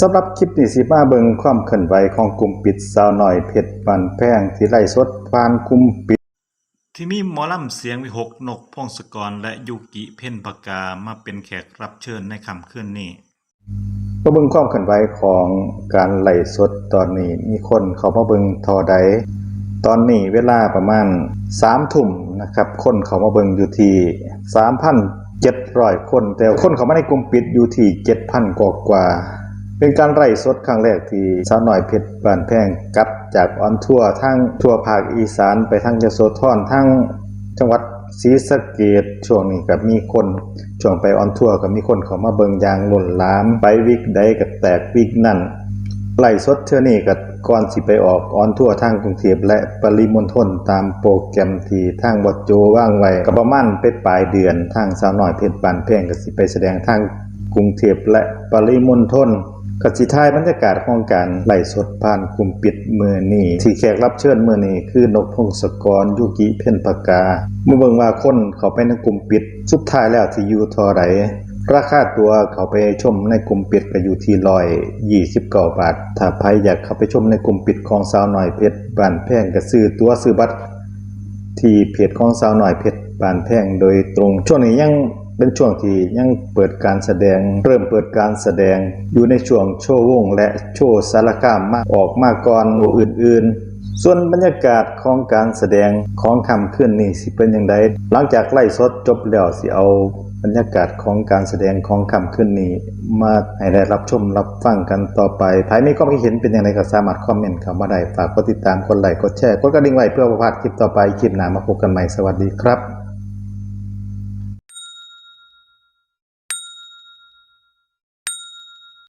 สำหรับคลิปนี้สิมาเบิ่งความเคลื่อนไหวของกลุ่มปิดสาวหน่อยเพชรปันแพงที่ไล่สดผ่านกลุ่มปิด ที่มีหมอลำเสียงวิหกนกพงศกรและยูกิเพ่นปากามาเป็นแขกรับเชิญในค่ำคืนนี้มาเบิ่งความเคลื่อนไหวของการไล่สดตอนนี้มีคนเขามาเบิ่งทอใดตอนนี้เวลาประมาณ3ทุ่มนะครับ คนเขามาเบิ่งอยู่ที่3,700คน แต่คนเขามาในกลุ่มปิดอยู่ที่7,000กว่ากว่า เป็นการไล่สดครั้งแรกที่สาวหน่อยเพชรบ้านแพงกับจากออนทัวร์ทั้งทั่วภาคอีสานไปทั้งยโสธรทั้งจังหวัดศรีสะเกดช่วงนี้ก็มีคนช่วงไปออนทัวร์ก็มีคนเขามาเบิงยางหล้นหลามไปวิกใดก็แตกวิกนั่นไล่สดเทื่อนี้ก็ก่อนสิไปออกออนทัวร์ทางกรุงเทพและปริมณฑลตามโปรแกรมที่ทางวัดโจว่างไว้ก็ประมาณไปปลายเดือนทางสาวน้อยเพชรบานแพงก็สิไปแสดงทางกรุงเทพและปริมณฑล กสิทายบรรยากาศของการไล่สดผ่านกลุ่มปิดมือนี้ที่แขกรับเชิญมือนี้คือนกพงศกรยุกิเพ่นปากาเมื่อเบิ่งว่าคนเขาไปในกลุ่มปิด สุดท้ายแล้วที่อยู่ท่าไหรราคาตัวเขาไปชมในกลุ่มปิดก็อยู่ที่ร้อยยี่สิบเก้าบาท ถ้าใครอยากเข้าไปชมในกลุ่มปิดของสาวหน่อยเพชรบานแพงก็ซื้อตัวซื้อบัตรที่เพจของสาวหน่อยเพชรปานแพงโดยตรงช่วงนี้ยัง เป็นช่วงที่ยังเปิดการแสดง เริ่มเปิดการแสดง อยู่ในช่วงโชว์วงและโชว์สารกามมาออกมาก่อนอื่น ๆส่วนบรรยากาศของการแสดงของคำขึ้นนี่สิเป็นอย่างไรหลังจากไล่สดจบแล้วสิเอาบรรยากาศของการแสดงของคำขึ้นนี้มาให้ได้รับชมรับฟังกันต่อไปภายในก็ไม่เห็นเป็นอย่างไรก็สามารถคอมเมนต์เข้ามาได้ฝากกดติดตามกดไลค์กดแชร์กดกระดิ่งไว้เพื่อประพาดคลิปต่อไปคลิปหน้ามาพบกันใหม่สวัสดีครับ